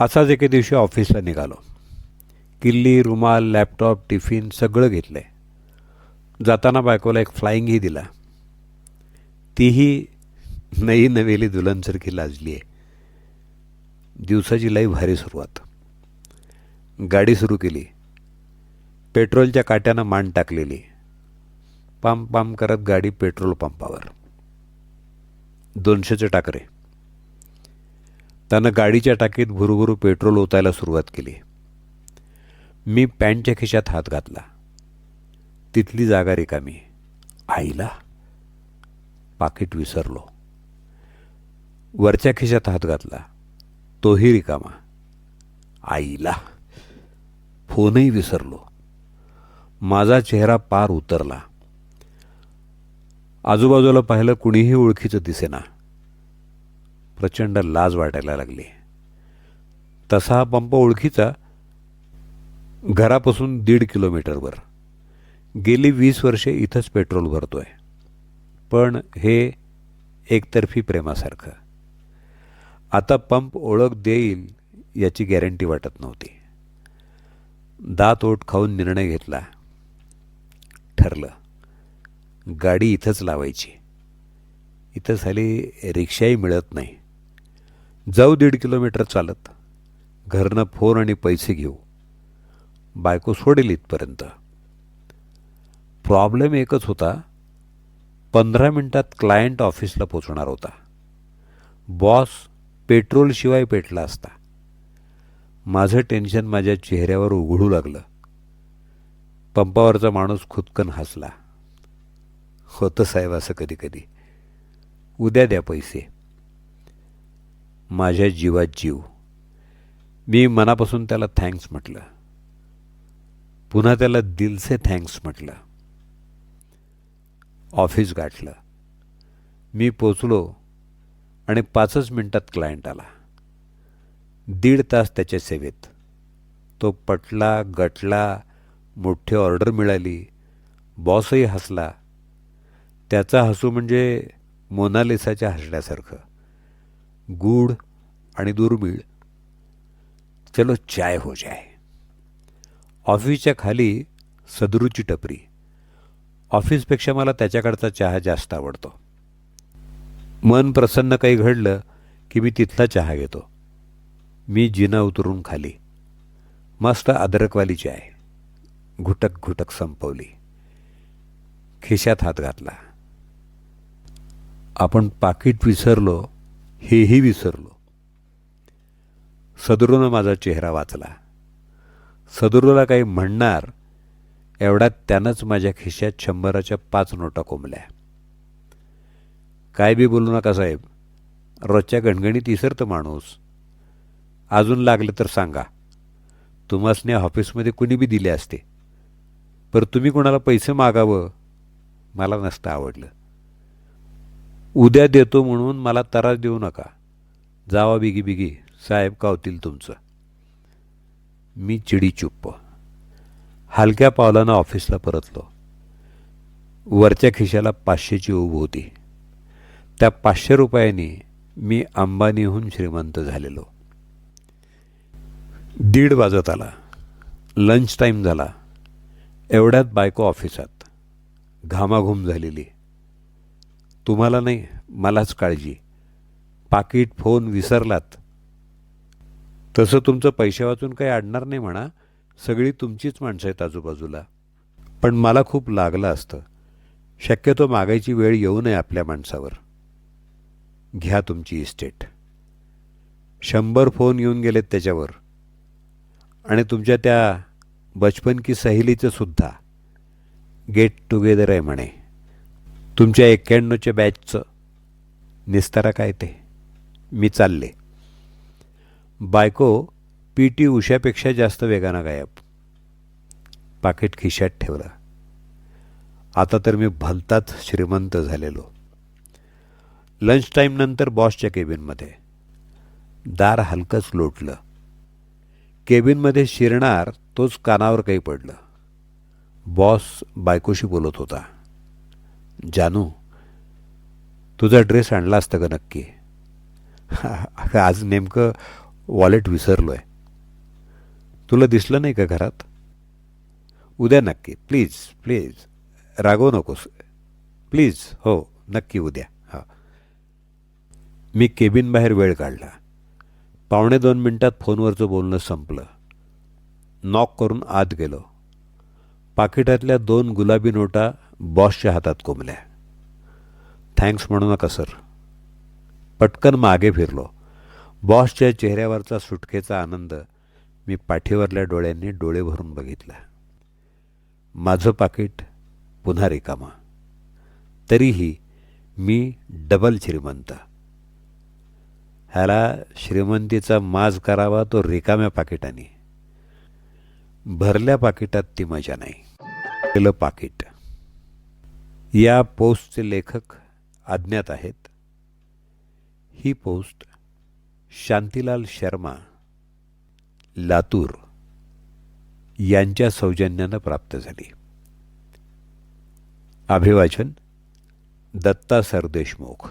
असाच एके दिवशी ऑफिसला निघालो. किल्ली रुमाल लॅपटॉप टिफिन सगळं घेतलं आहे जाताना बायकोला एक फ्लाईंगही दिला. तीही नई नवेली दुल्हनसारखी लाजली आहे. दिवसाची लई भारी सुरुवात. गाडी सुरू केली. पेट्रोलच्या काट्यानं मान टाकलेली. पाम पाम करत गाडी पेट्रोल पंपावर. दोनशेचे टाकरे. त्यानं गाडीच्या टाकीत भुरुभुरू पेट्रोल ओतायला सुरुवात केली. मी पॅन्टच्या खिशात हात घातला. तिथली जागा रिकामी. आईला? पाकिट विसरलो. वरच्या खिशात हात घातला. तोही रिकामा. आईला? फोनही विसरलो. माझा चेहरा पार उतरला. आजूबाजूला पाहिलं कुणीही ओळखीचं दिसेना. प्रचंड लाज वाटायला लागली. तसा हा पंप ओळखीचा घरापासून दीड किलोमीटरवर. गेली वीस वर्षे इथंच पेट्रोल भरतो आहे पण हे एकतर्फी प्रेमासारखं. आता पंप ओळख देईल याची गॅरंटी वाटत नव्हती. दात ओट खाऊन निर्णय घेतला. ठरलं. गाडी इथंच लावायची. इथं झाली रिक्षाही मिळत नाही. जाऊ दीड किलोमीटर चालत घरनं फोन आणि पैसे घेऊ. बायको सोडेल इथपर्यंत. प्रॉब्लेम एकच होता पंधरा मिनटात क्लायंट ऑफिसला पोचणार होता. बॉस पेट्रोलशिवाय पेटला असता. माझं टेन्शन माझ्या चेहऱ्यावर उघडू लागलं. पंपावरचा माणूस खुदकन हसला. होतं साहेब असं कधी कधी. उद्या द्या पैसे. माझ्या जीवात जीव. मी मनापासून त्याला थँक्स म्हटलं. पुन्हा त्याला दिलसे थँक्स म्हटलं. ऑफिस गाठलं. मी पोचलो आणि पाचच मिनटात क्लायंट आला. दीड तास त्याच्या सेवेत. तो पटला गटला मोठी ऑर्डर मिळाली बॉसही हसला. त्याचा हसू म्हणजे मोनालिसाच्या हसण्यासारखं. गूढ आणि दुर्मिळ. चलो चाय हो जाय ऑफिसच्या खाली सदरूची टपरी. ऑफिसपेक्षा मला त्याच्याकडचा चहा जास्त आवडतो. मन प्रसन्न काही घडलं की मी तिथला चहा घेतो. मी जिना उतरून खाली. मस्त अद्रकवाली चाय. घुटक घुटक संपवली. खिशात हात घातला. आपण पाकिट विसरलो हेही विसरलो. सदरूनं माझा चेहरा वाचला. सदरूला काही म्हणणार एवढ्यात त्यानंच माझ्या खिशात शंभराच्या पाच नोटा कोंबल्या. काय बी बोलू नका साहेब रोजच्या गणगणीत इसरतं माणूस. अजून लागलं तर सांगा. तुम्हासने ऑफिसमध्ये कुणी बी दिले असते. पर तुम्ही कोणाला पैसे मागावं? मला नसतं आवडलं. उद्या देतो म्हणून मला त्रास देऊ नका. जावा बिगी बिगी. साहेब कावतील तुमचं. मी चिडी चुप्प. हलक्या पावलानं ऑफिसला परतलो. वरच्या खिशाला पाचशेची उभ होती. त्या पाचशे रुपयांनी मी अंबानीहून श्रीमंत झालेलो. दीड वाजत आला. लंच टाईम झाला. एवढ्यात बायको ऑफिसात. घामाघूम झालेली. तुम्हाला नाही मलाच काळजी. पाकिट फोन विसरलात. तसं तुमचं पैसे वाचून काही अडणार नाही म्हणा सगळी तुमचीच माणसं आहेत आजूबाजूला. पण मला खूप लागलं असतं. शक्यतो मागायची वेळ येऊ नये आपल्या माणसावर. घ्या तुमची इस्टेट. शंभर फोन येऊन गेलेत त्याच्यावर. आणि तुमच्या त्या बचपन की सहेलीचं सुद्धा. गेट टुगेदर आहे म्हणे. तुमच्या एक्क्याण्णवच्या बॅचचं निस्तारा काय ते? मी चालले. बायको पी टी उषापेक्षा जास्त वेगानं गायब. पाकिट खिशात ठेवलं. आता तर मी भलताच श्रीमंत झालेलो. लंच टाईमनंतर बॉसच्या केबिनमध्ये दार हलकंच लोटलं. केबिनमध्ये शिरणार तोच कानावर काही पडलं. बॉस बायकोशी बोलत होता. जानू तुझा ड्रेस आणला असतं का नक्की? आज नेमकं वॉलेट विसरलो आहे तुला दिसलं नाही का घरात? उद्या नक्की. Please please. रागवू नकोस. प्लीज हो नक्की उद्या. हां. मी केबिन बाहेर वेळ काढला. पावणे दोन मिनटात फोनवरचं बोलणं संपलं. नॉक करून आत गेलो. पाकिटातल्या दोन गुलाबी नोटा बॉसच्या हातात कोंबल्या. थँक्स म्हणू नका सर. पटकन मागे फिरलो. बॉसच्या चेहऱ्यावरचा सुटकेचा आनंद मी पाठीवरल्या डोळ्यांनी डोळे भरून बघितला. माझं पाकिट पुन्हा रिकामा. तरीही मी डबल श्रीमंत. ह्याला श्रीमंतीचा माज करावा तो रिकाम्या पाकिटाने. भरल्या पाकिटात ती मजा नाही. केलं पाकिट. या पोस्टचे लेखक अज्ञात आहेत. ही पोस्ट शांतीलाल शर्मा लातूर यांच्या सौजन्यानं प्राप्त झाली. अभिवाचन दत्ता सरदेशमुख.